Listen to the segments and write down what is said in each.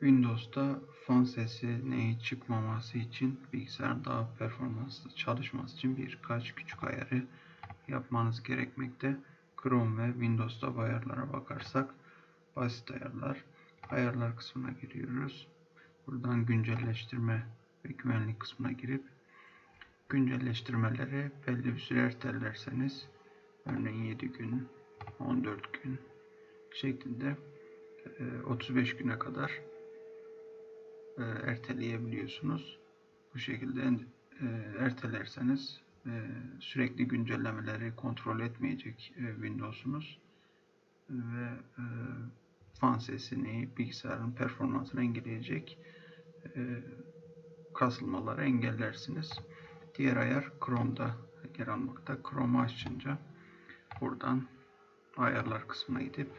Windows'ta fan sesi neyi çıkmaması için bilgisayar daha performanslı çalışması için birkaç küçük ayarı yapmanız gerekmekte. Chrome ve Windows'ta ayarlara bakarsak basit ayarlar. Ayarlar kısmına giriyoruz. Buradan güncelleştirme ve güvenlik kısmına girip güncelleştirmeleri belli bir süre ertelerseniz örneğin 7 gün, 14 gün şeklinde 35 güne kadar e, erteleyebiliyorsunuz. Bu şekilde e, ertelerseniz e, sürekli güncellemeleri kontrol etmeyecek Windows'unuz ve fan sesini, bilgisayarın performansını engelleyecek kasılmaları engellersiniz. Diğer ayar Chrome'da yer almakta. Chrome'u açınca buradan ayarlar kısmına gidip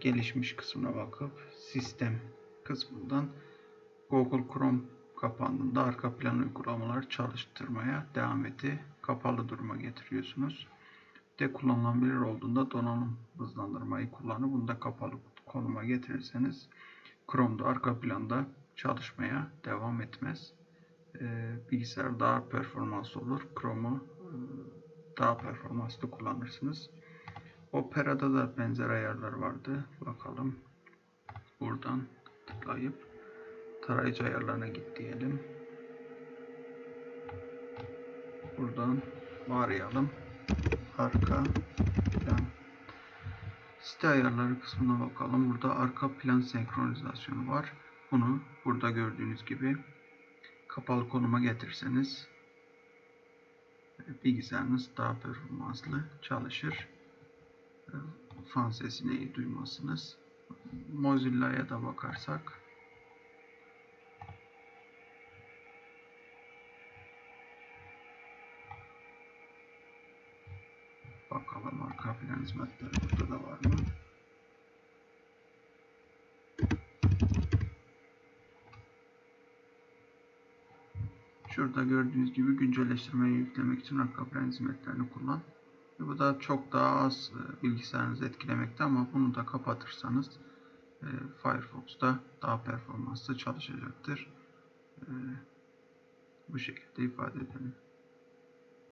gelişmiş kısmına bakıp sistem kısmından Google Chrome kapandığında arka plan uygulamaları çalıştırmaya devam etti. Kapalı duruma getiriyorsunuz. De kullanılabilir olduğunda donanım hızlandırmayı kullanıp bunu da kapalı konuma getirirseniz Chrome'da arka planda çalışmaya devam etmez. Ee, bilgisayar daha performanslı olur. Chrome'u e, daha performanslı kullanırsınız. Opera'da da benzer ayarlar vardı. Bakalım. Buradan tıklayıp tarayıcı ayarlarına git diyelim. Buradan arayalım. Arka plan. Site ayarları kısmına bakalım. Burada arka plan senkronizasyonu var. Bunu burada gördüğünüz gibi kapalı konuma getirseniz bilgisayarınız daha performanslı çalışır. Fan sesini iyi duymazsınız. Mozilla'ya da bakarsak bakalım arka plan hizmetleri burada da var mı? Şurada gördüğünüz gibi güncelleştirmeyi yüklemek için arka plan hizmetlerini kullan. Bu da çok daha az e, bilgisayarınızı etkilemekte ama bunu da kapatırsanız e, Firefox'ta daha performanslı çalışacaktır. E, bu şekilde ifade edelim.